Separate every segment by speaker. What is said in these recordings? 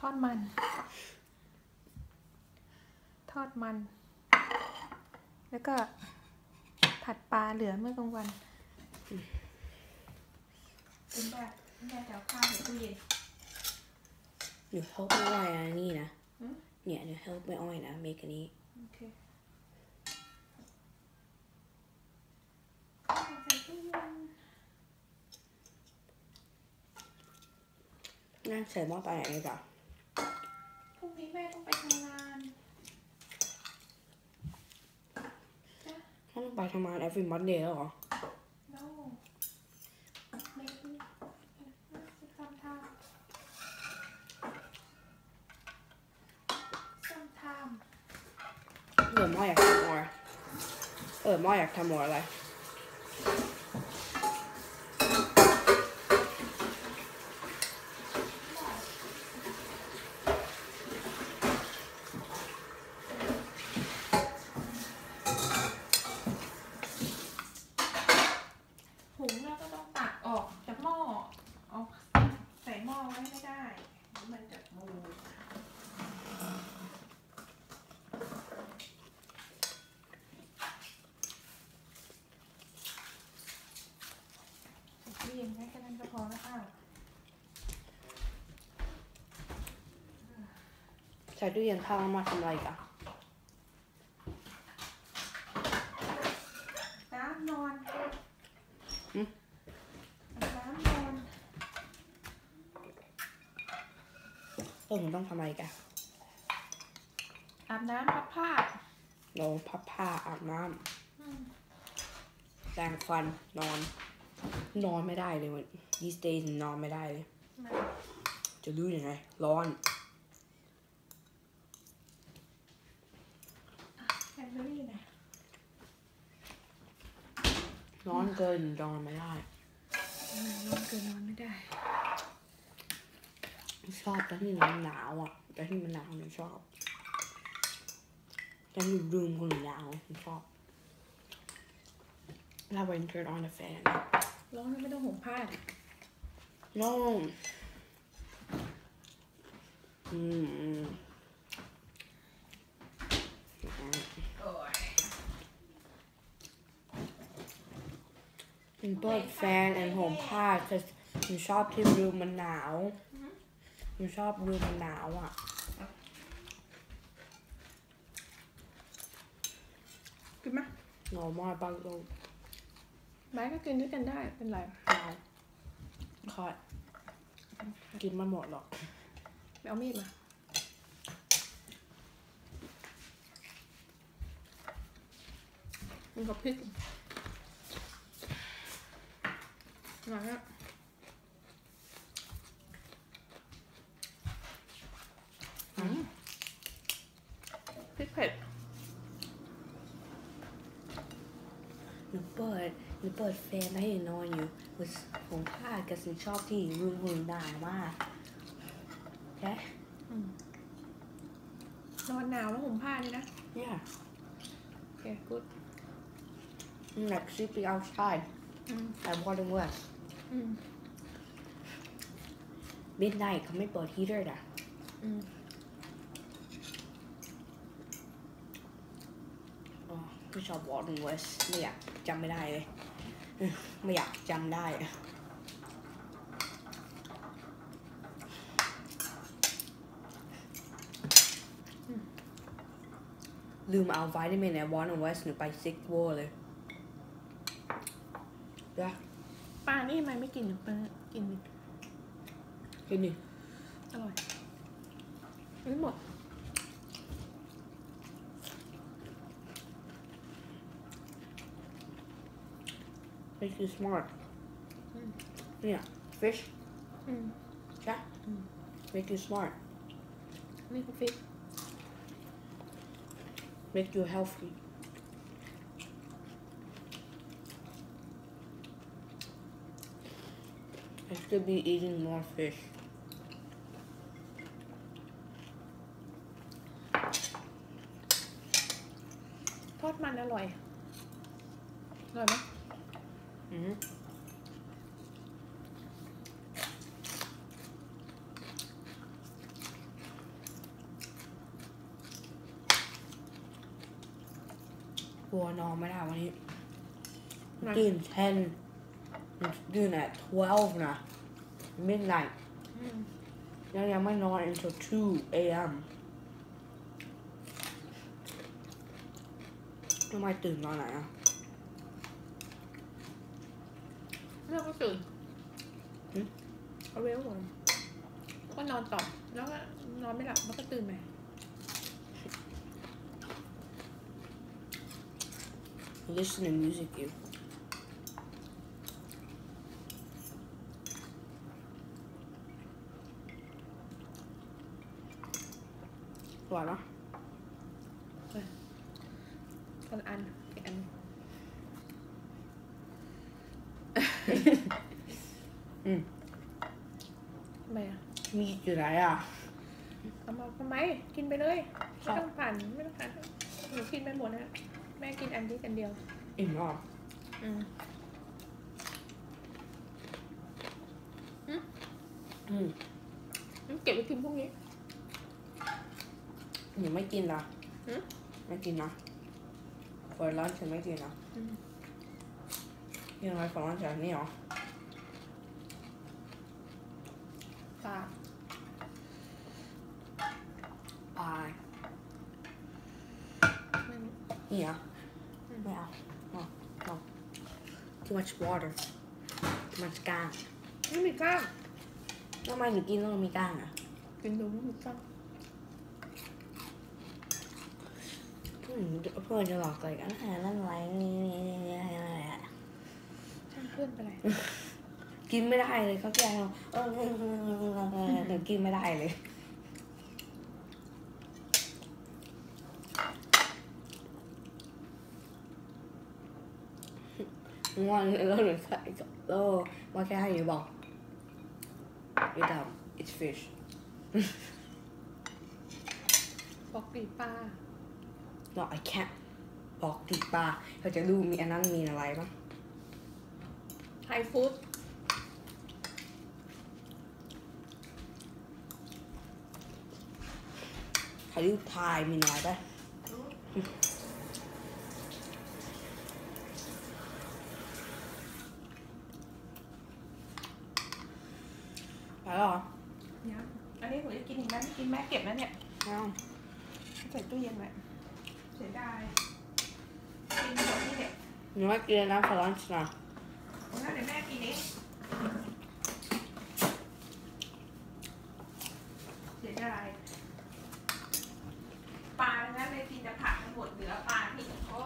Speaker 1: ทอดมัน ทอดมัน แล้วก็ผัดปลาเหลือเมื่อกลางวันเป็นแบบแม่จะเอาข้าวใส่ตู้เย็น
Speaker 2: หนูเฮลไม่อ้อยนะนี่นะ
Speaker 1: หืม
Speaker 2: เนี่ยหนูเฮลไม่อ้อยนะเมกอันนี้
Speaker 1: โอเคข้าวใส่ตู้เย็น
Speaker 2: น่าใส่หม้อตอนไหนดีกว่า
Speaker 1: พรุ่งนี้ แม่ต้องไปทำงานจ้ะ
Speaker 2: ถ้าต้องไปทำงาน every Monday แล้วเหรอ
Speaker 1: no maybe sometime sometime
Speaker 2: เออหม้ออยากทำอะไรเออหม้ออยากทำอะไร
Speaker 1: หุงแล้วก็ต้องตักออกจากหม้อเอาใส่หม้ อไว้ไม่ได้เดี๋ยวมันจะบูดใส่ตู้เย็นไว้แค่นั้นก็พอแล้วอ้าว
Speaker 2: ใส่ตู้เย็นข้าวแล้วมาทำอะไรกัน
Speaker 1: น้ำนอน
Speaker 2: หึ
Speaker 1: อาบน้ำนอน
Speaker 2: เออหนูต้องทำอะไรกัน
Speaker 1: อาบน้ำพับผ้า
Speaker 2: เราพับผ้าอาบน้
Speaker 1: อืมำ
Speaker 2: แปรงฟันนอน นอนไม่ได้เลยวัน these days นอนไม่ได้เลย
Speaker 1: มา
Speaker 2: จะรู้ยังไง ร้อน
Speaker 1: แคนเบอรี่หน่อย
Speaker 2: ร้อนเกินนอนไม่ได้
Speaker 1: อืมนอนเกินนอนไม่ได้
Speaker 2: ชอบตอนที่มันหนาวอะตอนที่มันหนาวหนูชอบตอนอยู่รูมคนหนาวหนูชอบแล้ว when turn on the fan
Speaker 1: ร้อนแล้วไม่ต้องห่มผ้าดิ
Speaker 2: no อืมอืม
Speaker 1: โอ้ย
Speaker 2: หนูเปิดแฟนแอนห่มผ้า cause หนูชอบที่รูมมันหนาวห นูชอบรูมมันหนาวอะ
Speaker 1: กินไหม
Speaker 2: หนาวมากบางโลก
Speaker 1: ไม้ก็กินด้วยกันได้เป็นไร
Speaker 2: หนาวคอยกินไมันหมดหรอก
Speaker 1: ไปเอามีดมามันกับพริกหน่อยอะอืมพริก เผ็ด
Speaker 2: หนูเปิดหนูเปิดแฟนแล้วให้หนูนอนอยู่บนผมผ้ากับสินชอบที่รูมหุ่นหนาวมากใช่
Speaker 1: นอนหนาวแล้วห่มผ้านี่นะ
Speaker 2: yeah
Speaker 1: โอเคกูด
Speaker 2: I'm like sleeping outside
Speaker 1: อืม
Speaker 2: I'm wondering what
Speaker 1: อืม
Speaker 2: midnight เขาไม่เปิด heater นะ
Speaker 1: อืม
Speaker 2: อ๋อไม่ชอบ Walton West ไม่อยากจำไม่ได้เลยอืมไม่อยากจำได้อะลืมเอาวิตามินใน Walton West หนูไป Sick War เลยเดี๋ยว
Speaker 1: ปลานี่ทำไมไม่กินหรือปลากินดิ
Speaker 2: กินดิ
Speaker 1: อร่อยไม่หมด
Speaker 2: make you smart
Speaker 1: อืม
Speaker 2: เนี่ย fish
Speaker 1: อืม
Speaker 2: ใช่ make you smart
Speaker 1: นี่คือฟิก
Speaker 2: make you healthy I should be eating more fish
Speaker 1: ทอดมันอร่อยอร่อยไหม
Speaker 2: อืม กลัวนอนไม่ได้วันนี้
Speaker 1: ตื่น
Speaker 2: เทนตื่นอะ 12 นะ midnight ยังยังไม่นอน until 2 a.m. ทำไมตื่นตอนไหนอะ
Speaker 1: ตื่น
Speaker 2: หึ
Speaker 1: เอาเวลก่อนก็นอนต่อ แล้วก็นอนไม่หลับแล้วก็ตื่นใหม่
Speaker 2: listen to music you หวานเนอะ
Speaker 1: คนละอันอีกอัน
Speaker 2: อืม
Speaker 1: ทำไมอะ
Speaker 2: มีอยู่ไหนอะ
Speaker 1: เอามาทำไม กินไปเลยไม่ต้องผ่านไม่ต้องผ่านหนูกินไปหมดนะแม่กินอันนี้อันเดียว
Speaker 2: อิ่มอะ
Speaker 1: อืม
Speaker 2: อืม
Speaker 1: เก็บไว้กินพรุ่งนี้
Speaker 2: ยังไม่กินนะ
Speaker 1: หึ
Speaker 2: ไม่กินนะ for lunch ยังไม่กินนะ
Speaker 1: อืม
Speaker 2: ยังไง for lunch อันนี้เหรอ
Speaker 1: ปลา
Speaker 2: ปลาย
Speaker 1: ไม่รู้
Speaker 2: นี่เห รอ
Speaker 1: อืม
Speaker 2: ไม่เอาเอาเอา too much water too much ก้าง
Speaker 1: ไม่มีกล้าง
Speaker 2: ทำไมหนูกินต้องมีก้างอะ
Speaker 1: กินดูไม่มีกล้าง
Speaker 2: เพื่อนเพื่อนจะหลอกอะไรกันหานั่นอะไรนี่นี่นี่นี่อะไรอะ
Speaker 1: ช่าง เพื่อนไปเลย
Speaker 2: กินไม่ได้เลยเขาแกเราเออเออเออเออเออเออกินไม่ได้เลยง่วงแล้วหนูใส่แล้วว่าแค่ให้หนูบอก you dumb it's fish
Speaker 1: บอกปีปลา
Speaker 2: no I can't บอกติดปลาเขาจะรู้มีอันนั้นมีอะไรบ้าง
Speaker 1: ทยฟู้ด
Speaker 2: เขารู้พายมีอะไรบ้างไปแล้วเหรอ
Speaker 1: เนี่ยอันนี้หนูจะกินอีกไหมไม่กินแม่เก็บแล้วเนี่ย
Speaker 2: เอ้า
Speaker 1: ใส่ตู้เย็นไว้เสียดายกินหมดนี่เด็ก
Speaker 2: หนูไม่กินแล้วนะ for lunch นะ
Speaker 1: งั้นเดี๋ยวแม่กินเองเสียดายปลาทั้งนั้นเลยกินแต่ผักทั้งหมดเหลือปลาที่โอ้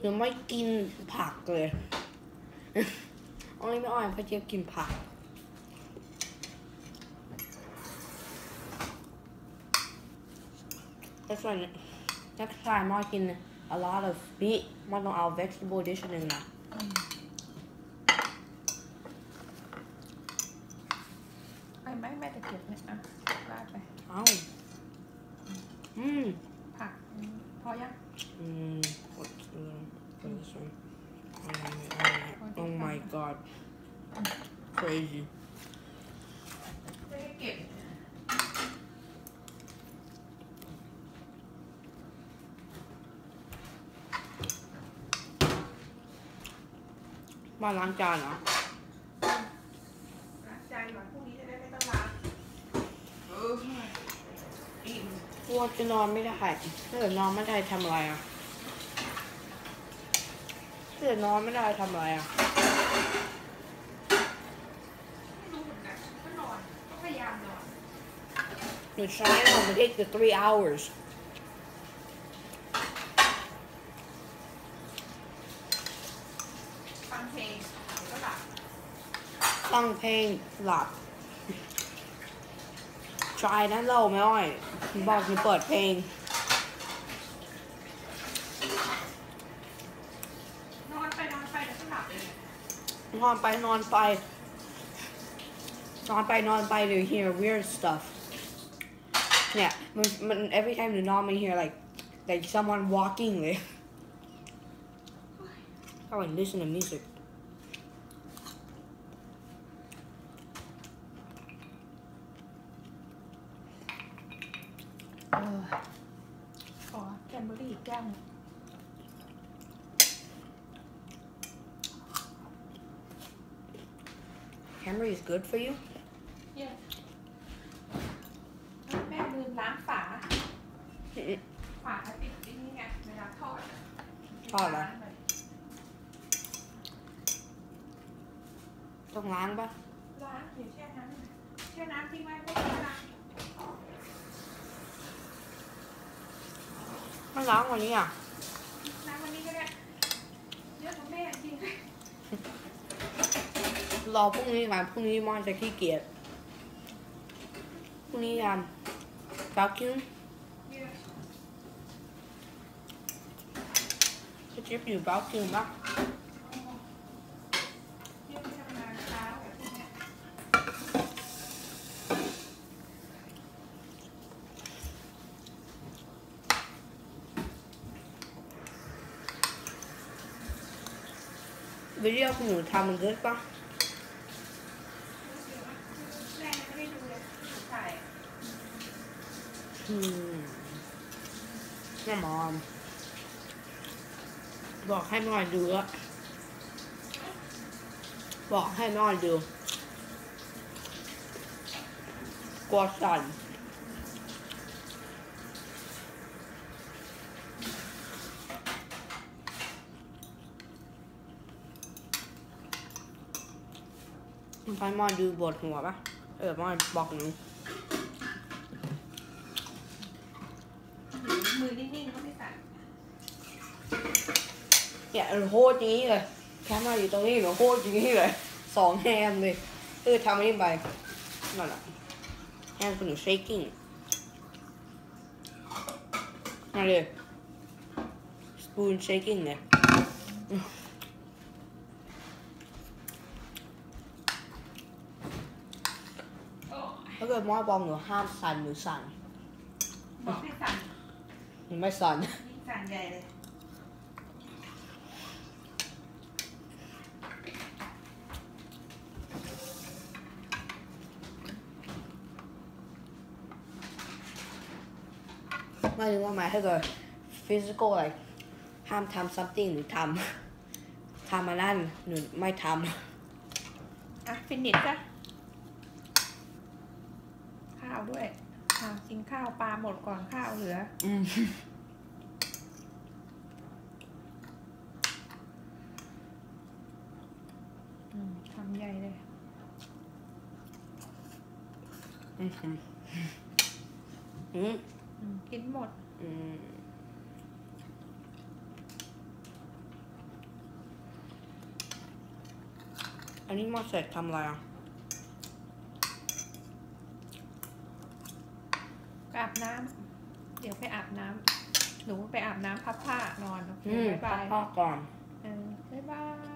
Speaker 2: หนูไม่กินผักเลยอ้อยไม่อ้อยเพราะเจี๊ยบกินผัก That's why next time มากิน a lot of meat มาต้องเอา vegetable dish หนึ่งนะ
Speaker 1: ไม่ไม่แม่จะเก็บเนี่ยอะราดไป
Speaker 2: เอ้าอืม
Speaker 1: ผักอืมพอยัง
Speaker 2: อืม what's the what is this one oh, oh my god crazy
Speaker 1: ไม่ได้เก็บ
Speaker 2: บ้านล้างจานเหรอ
Speaker 1: ล้างจานก่อนพรุ่งนี้จะได้ไม่ต้องล้างเอออิ่ม
Speaker 2: กลัว จะนอนไม่ได้ถ้าเกิดนอนไม่ได้ทำอะไรอะถ้าเกิดนอนไม่ได้ทำอะไรอะ
Speaker 1: ไม่รู้เหมือนกันก็นอนก็พยายามนอน
Speaker 2: หนูใช้นอนมา take the three hours
Speaker 1: ฟังเพลงก็หลับ
Speaker 2: ฟังเพลงหลับ try นะเราไม่อ้อยบอกหนูเปิดเพลง
Speaker 1: นอนไปนอนไปเดี๋ยวก็หลับเลย
Speaker 2: นอนไปนอนไป นอนไปนอนไปเดี๋ยว hear weird stuff เนี่ยมันมัน every time หนูนอนมัน hear like like someone walking เลย I like listen to music
Speaker 1: อแคนเบอรี่อีกแก้วแคม
Speaker 2: รี่ is good for you
Speaker 1: yeah แม่ลืมล้างฝา ฝาติดนี่ไงเวลาทอด
Speaker 2: ทอดเหรอต้องล้างปะ
Speaker 1: ล้างเดี๋ยวแช่น้ำแช่น้ำทิ้งไว้ก็ล้าง
Speaker 2: ไม่ล้างวันนี้อะ
Speaker 1: น้ำวันนี้ก็ได้เยอะของแม่จริง
Speaker 2: รอพรุ่งนี้กันพรุ่งนี้มอนจะขี้เกียจพรุ่งนี้ยันฟักกิ้ง
Speaker 1: เยอะ
Speaker 2: จะจิ๊บอยู่ฟักกิ้งปะ
Speaker 1: เยอะที่ทำงานเช้าแบบพวกเนี้ย
Speaker 2: วิดีโอคุณหนูทำมันเกิดปะ
Speaker 1: แม่ไม่ได้ดูเลยใส่
Speaker 2: อืมแม่มอมบอกให้แม่ออยดูอะบอกให้แม่ออยดูกลัวสั่น ไปมอนดูบทหัวปะเออมอนบอกหนู
Speaker 1: มือนิ่งๆก็ไม่ใส่
Speaker 2: เนี่ยโคตรอย่างนี้เลยแค่มาอยู่ตรงนี้หนูโคตรอย่างนี้เลยสองแฮมเลยเออทำอันนี้ไปนั่นแหละแฮมคุณหนู shaking มาเลย spoon shaking เลย
Speaker 1: โอ้
Speaker 2: ถ้าเกิดมอบอกหนูห้ามสั่นหนูสั่น
Speaker 1: บอกให้สั่น
Speaker 2: หนูไม่สั่น
Speaker 1: ยิ่งสั่นใหญ่เลย
Speaker 2: ไม่รู้ว่าหมายถ้าเกิด physical like ห้ามทำ something หนูทำทำมานั่นหนูไม่ท
Speaker 1: อะฟินิชจ้ะข้าวด้วยข้าวกินข้าวปลาหมดก่อนข้าวเหลือำ
Speaker 2: อืม
Speaker 1: อืมทำใหญ่เลย
Speaker 2: อืมอืมอืม
Speaker 1: อืมกินหมด
Speaker 2: อืมอันนี้มาเสร็จทำอะไรอะ
Speaker 1: อาบน้ำเดี๋ยวไปอาบน้ำหนูไปอาบน้ำพับผ้านอนโอเค
Speaker 2: อืม
Speaker 1: บ๊ายบาย
Speaker 2: พ่อก่อน
Speaker 1: เออบ๊ายบาย